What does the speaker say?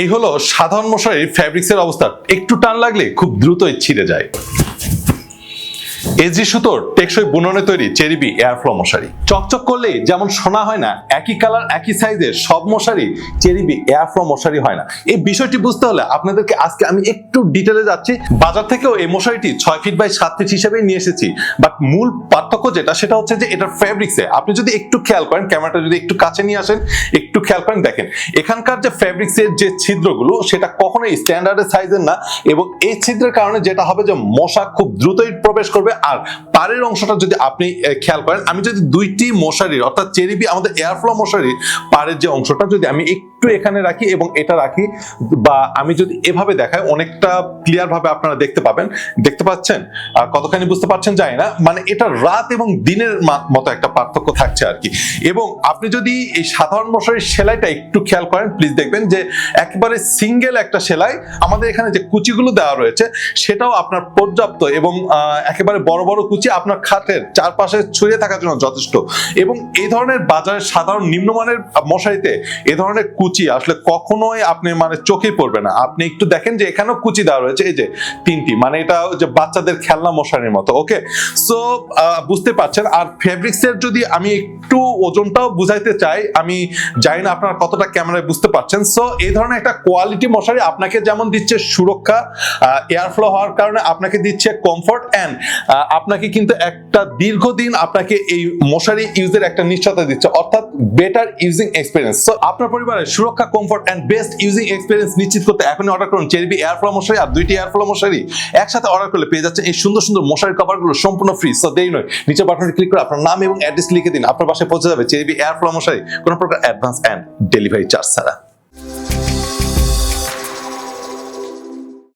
এই হলো সাধারণ মশাই ফ্যাব্রিক্সের অবস্থা। একটু টান লাগলে খুব দ্রুতই ছিঁড়ে যায়। এজি সুতোর টেকসই বুননে তৈরি চেরিবি এয়ারফ্লো মশারি। চকচক করলে যেমন শোনা হয় না, একই কালার, একই সাইজের সব মশারি চেরিবি এয়ারফ্লো মশারি হয় না। এই বিষয়টি বুঝতে হলে আপনাদেরকে আজকে আমি একটু ডিটেলে যাচ্ছি। বাজার থেকেও এই মশারিটি ছয় ফিট বাই সাত ফিট হিসেবেই নিয়ে এসেছি। বাট মূল পার্থক্য যেটা, সেটা হচ্ছে যে এটার ফ্যাব্রিক্সে আপনি যদি একটু খেয়াল করেন, ক্যামেরাটা যদি একটু কাছে নিয়ে আসেন, একটু খেয়াল করেন, দেখেন, এখানকার যে ফ্যাব্রিক্সের যে ছিদ্রগুলো, সেটা কখনোই স্ট্যান্ডার্ডের সাইজের না এবং এই ছিদ্রের কারণে যেটা হবে যে মশা খুব দ্রুতই প্রবেশ করবে আর পাড়ের অংশটা যদি আপনি খেয়াল করেন, আমি যদি দুইটি মশারির, অর্থাৎ চেরিবি আমাদের এয়ারফ্লো মশারির পাড়ের যে অংশটা যদি আমি একটু এখানে রাখি এবং এটা রাখি বা আমি যদি এভাবে দেখাই, অনেকটা ক্লিয়ার ভাবে আপনারা দেখতে পাবেন। দেখতে পাচ্ছেন? কতখানি বুঝতে পারছেন? জানি না। মানে এটা রাত এবং দিনের মতো একটা পার্থক্য থাকছে আর কি। এবং আপনি যদি এই সাধারণ মশারির সেলাইটা একটু খেয়াল করেন প্লিজ দেখবেন যে একেবারে সিঙ্গেল একটা সেলাই, আমাদের এখানে যে কুচিগুলো দেওয়া রয়েছে, সেটাও আপনার পর্যাপ্ত এবং একেবারে বড় বড় কুচি আপনার খাটের চারপাশে ছড়িয়ে থাকার জন্য যথেষ্ট। এবং এই ধরনের বাজারের সাধারণ নিম্নমানের মশারিতে এ ধরনের কুচি আসলে কখনোই আপনি মানে চোখেই পড়বে না। আপনি একটু দেখেন যে এখানেও কুচি দেওয়া রয়েছে, এই যে তিনটি মানে এটা যে বাচ্চাদের খেলনা মশারির মতো, ওকে? সো বুঝতে পারছেন? আর ফেব্রিক্স এর যদি আমি একটু ওজনটাও বুঝাইতে চাই, আমি জানি না আপনারা কতটা ক্যামেরায় বুঝতে পারছেন। সো এই ধরনের একটা কোয়ালিটি মশারি আপনাকে যেমন দিচ্ছে সুরক্ষা এয়ার ফ্লো হওয়ার কারণে আপনাকে দিচ্ছে কমফোর্ট অ্যান্ড আপনাকে কিন্তু একটা দীর্ঘদিন আপনাকে এই মশারি ইউজের একটা নিশ্চয়তা দিচ্ছে। অর্থাৎ বেটার ইউজিং এক্সপিরিয়েন্স সো আপনার পরিবারের সুরক্ষা comfort and best using experience নিশ্চিত করতে এখনই অর্ডার করুন। চেরবি এয়ার ফ্লো মশারি আর দুইটি এয়ার ফ্লো মশারি একসাথে অর্ডার করলে পেয়ে যাচ্ছে। এই সুন্দর সুন্দর মশারি কভারগুলো সম্পূর্ণ ফ্রি সো দেরি নয়। নিচে বাটনে ক্লিক করে আপনার নাম এবং অ্যাড্রেস লিখে দিন। আপনার পাশে পৌঁছে যাবে চেরবি এয়ার ফ্লো মশারি। কোনো প্রকার অ্যাডভান্স অ্যান্ড ডেলিভারি চার্জ ছাড়া।